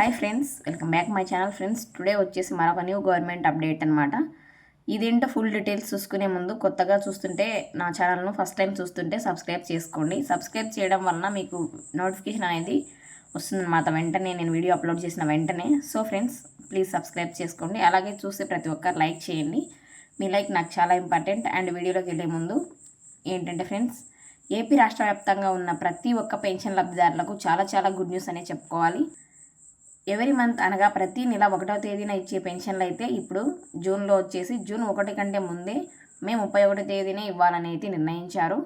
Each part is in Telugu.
Hi friends welcome back my channel friends today వచ్చేసి మరొక న్యూ గవర్నమెంట్ అప్డేట్ అనమాట ఇదేంటో ఫుల్ డీటెయిల్స్ చూసుకునే ముందు కొత్తగా చూస్తుంటే నా ఛానల్ను ఫస్ట్ టైం చూస్తుంటే సబ్స్క్రైబ్ చేసుకోండి. సబ్స్క్రైబ్ చేయడం వలన మీకు నోటిఫికేషన్ అనేది వస్తుందన్నమాట వెంటనే. నేను వీడియో అప్లోడ్ చేసిన వెంటనే. సో ఫ్రెండ్స్ ప్లీజ్ సబ్స్క్రైబ్ చేసుకోండి. అలాగే చూస్తే ప్రతి ఒక్కరు లైక్ చేయండి. మీ లైక్ నాకు చాలా ఇంపార్టెంట్ అండ్ వీడియోలోకి వెళ్ళే ముందు ఏంటంటే ఫ్రెండ్స్ ఏపీ రాష్ట్ర వ్యాప్తంగా ఉన్న ప్రతి ఒక్క పెన్షన్ లబ్ధిదారులకు చాలా చాలా గుడ్ న్యూస్ అనే చెప్పుకోవాలి. ఎవరి మంత్ అనగా ప్రతి నెల ఒకటో తేదీన ఇచ్చే పెన్షన్లు అయితే ఇప్పుడు జూన్లో వచ్చేసి జూన్ ఒకటి కంటే ముందే మే ముప్పై ఒకటో తేదీనే ఇవ్వాలని అయితే నిర్ణయించారు.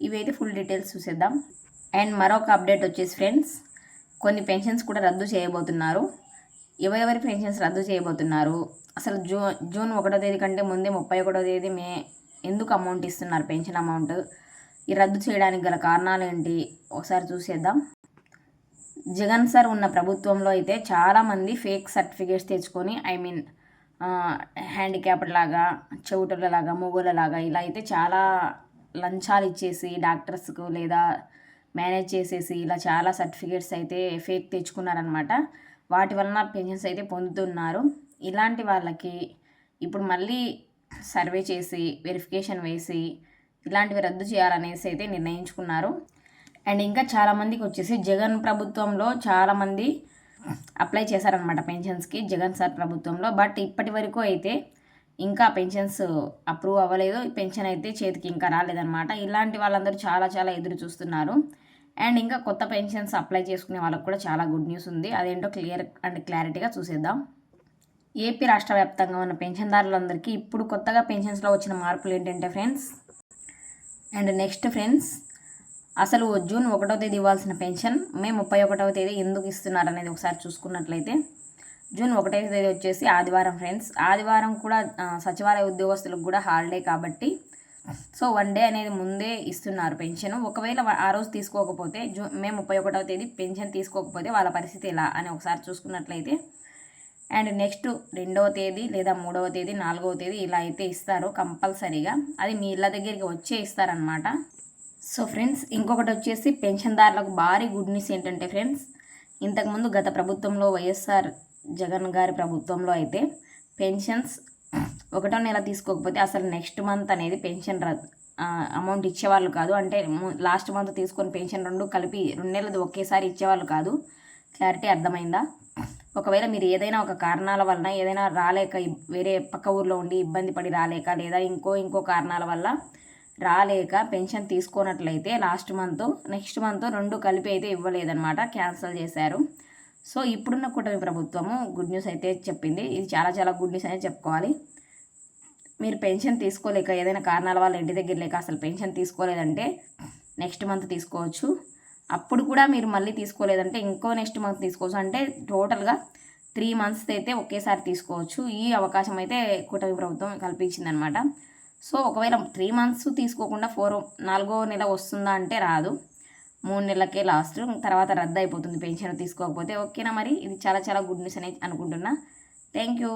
ఇవైతే ఫుల్ డీటెయిల్స్ చూసేద్దాం. అండ్ మరొక అప్డేట్ వచ్చేసి ఫ్రెండ్స్ కొన్ని పెన్షన్స్ కూడా రద్దు చేయబోతున్నారు. ఎవరెవరి పెన్షన్స్ రద్దు చేయబోతున్నారు? అసలు జూ జూన్ ఒకటో తేదీ కంటే ముందే ముప్పై ఒకటో తేదీ మే ఎందుకు అమౌంట్ ఇస్తున్నారు? పెన్షన్ అమౌంట్ ఈ రద్దు చేయడానికి గల కారణాలు ఏంటి? ఒకసారి చూసేద్దాం. జగన్ సార్ ఉన్న ప్రభుత్వంలో అయితే చాలామంది ఫేక్ సర్టిఫికేట్స్ తెచ్చుకొని ఐ మీన్ హ్యాండిక్యాప్డ్ లాగా చెవుటలలాగా లాగా ఇలా అయితే చాలా లంచాలు ఇచ్చేసి డాక్టర్స్కు లేదా మేనేజ్ చేసేసి ఇలా చాలా సర్టిఫికేట్స్ అయితే ఫేక్ తెచ్చుకున్నారనమాట వాటి వలన పెన్షన్స్ అయితే పొందుతున్నారు. ఇలాంటి వాళ్ళకి ఇప్పుడు మళ్ళీ సర్వే చేసి వెరిఫికేషన్ వేసి ఇలాంటివి రద్దు చేయాలనేసి అయితే నిర్ణయించుకున్నారు. అండ్ ఇంకా చాలామందికి వచ్చేసి జగన్ ప్రభుత్వంలో చాలామంది అప్లై చేశారనమాట పెన్షన్స్కి జగన్ సార్ ప్రభుత్వంలో. బట్ ఇప్పటి వరకు అయితే ఇంకా పెన్షన్స్ అప్రూవ్ అవ్వలేదు. పెన్షన్ అయితే చేతికి ఇంకా రాలేదన్నమాట. ఇలాంటి వాళ్ళందరూ చాలా చాలా ఎదురు చూస్తున్నారు. అండ్ ఇంకా కొత్త పెన్షన్స్ అప్లై చేసుకునే వాళ్ళకి కూడా చాలా గుడ్ న్యూస్ ఉంది. అదేంటో క్లియర్ అండ్ క్లారిటీగా చూసేద్దాం. ఏపీ రాష్ట్ర వ్యాప్తంగా ఉన్న పెన్షన్దారులందరికీ ఇప్పుడు కొత్తగా పెన్షన్స్లో వచ్చిన మార్పులు ఏంటంటే ఫ్రెండ్స్ అండ్ నెక్స్ట్ ఫ్రెండ్స్ అసలు జూన్ ఒకటో తేదీ ఇవ్వాల్సిన పెన్షన్ మే ముప్పై ఒకటవ తేదీ ఎందుకు ఇస్తున్నారు అనేది ఒకసారి చూసుకున్నట్లయితే జూన్ ఒకటో తేదీ వచ్చేసి ఆదివారం ఫ్రెండ్స్. ఆదివారం కూడా సచివాలయ ఉద్యోగస్తులకు కూడా హాలిడే కాబట్టి సో వన్ డే అనేది ముందే ఇస్తున్నారు పెన్షన్. ఒకవేళ ఆ రోజు తీసుకోకపోతే జూ మే ముప్పై ఒకటవ తేదీ పెన్షన్ తీసుకోకపోతే వాళ్ళ పరిస్థితి ఎలా అని ఒకసారి చూసుకున్నట్లయితే అండ్ నెక్స్ట్ రెండవ తేదీ లేదా మూడవ తేదీ నాలుగవ తేదీ ఇలా అయితే ఇస్తారు కంపల్సరీగా. అది మీ ఇళ్ళ దగ్గరికి వచ్చే ఇస్తారనమాట సో ఫ్రెండ్స్ ఇంకొకటి వచ్చేసి పెన్షన్దారులకు భారీ గుడ్ న్యూస్ ఏంటంటే ఫ్రెండ్స్ ఇంతకుముందు గత ప్రభుత్వంలో వైఎస్ఆర్ జగన్ గారి ప్రభుత్వంలో అయితే పెన్షన్స్ ఒకటో నెల తీసుకోకపోతే అసలు నెక్స్ట్ మంత్ అనేది పెన్షన్ అమౌంట్ ఇచ్చేవాళ్ళు కాదు. అంటే లాస్ట్ మంత్ తీసుకొని పెన్షన్ రెండు కలిపి రెండు నెలలు ఒకేసారి ఇచ్చేవాళ్ళు కాదు. క్లారిటీ అర్థమైందా? ఒకవేళ మీరు ఏదైనా ఒక కారణాల వలన ఏదైనా రాలేక వేరే పక్క ఊర్లో ఉండి ఇబ్బంది పడి రాలేక లేదా ఇంకో ఇంకో కారణాల వల్ల రాలేక పెన్షన్ తీసుకున్నట్లయితే లాస్ట్ మంత్ నెక్స్ట్ మంత్ రెండు కలిపి అయితే ఇవ్వలేదన్నమాట క్యాన్సిల్ చేశారు. సో ఇప్పుడున్న కూటమి ప్రభుత్వము గుడ్ న్యూస్ అయితే చెప్పింది. ఇది చాలా చాలా గుడ్ న్యూస్ అనేది చెప్పుకోవాలి. మీరు పెన్షన్ తీసుకోలేక ఏదైనా కారణాల వల్ల ఇంటి దగ్గర లేక అసలు పెన్షన్ తీసుకోలేదంటే నెక్స్ట్ మంత్ తీసుకోవచ్చు. అప్పుడు కూడా మీరు మళ్ళీ తీసుకోలేదంటే ఇంకో నెక్స్ట్ మంత్ తీసుకోవచ్చు. అంటే టోటల్గా త్రీ మంత్స్ అయితే ఒకేసారి తీసుకోవచ్చు. ఈ అవకాశం అయితే కూటమి ప్రభుత్వం కల్పించిందనమాట సో ఒకవేళ త్రీ మంత్స్ తీసుకోకుండా ఫోర్ నాలుగో నెల వస్తుందా అంటే రాదు. మూడు నెలలకే లాస్ట్ తర్వాత రద్దు అయిపోతుంది పెన్షన్ తీసుకోకపోతే. ఓకేనా మరి? ఇది చాలా చాలా గుడ్ న్యూస్ అనేది అనుకుంటున్నా. Thank you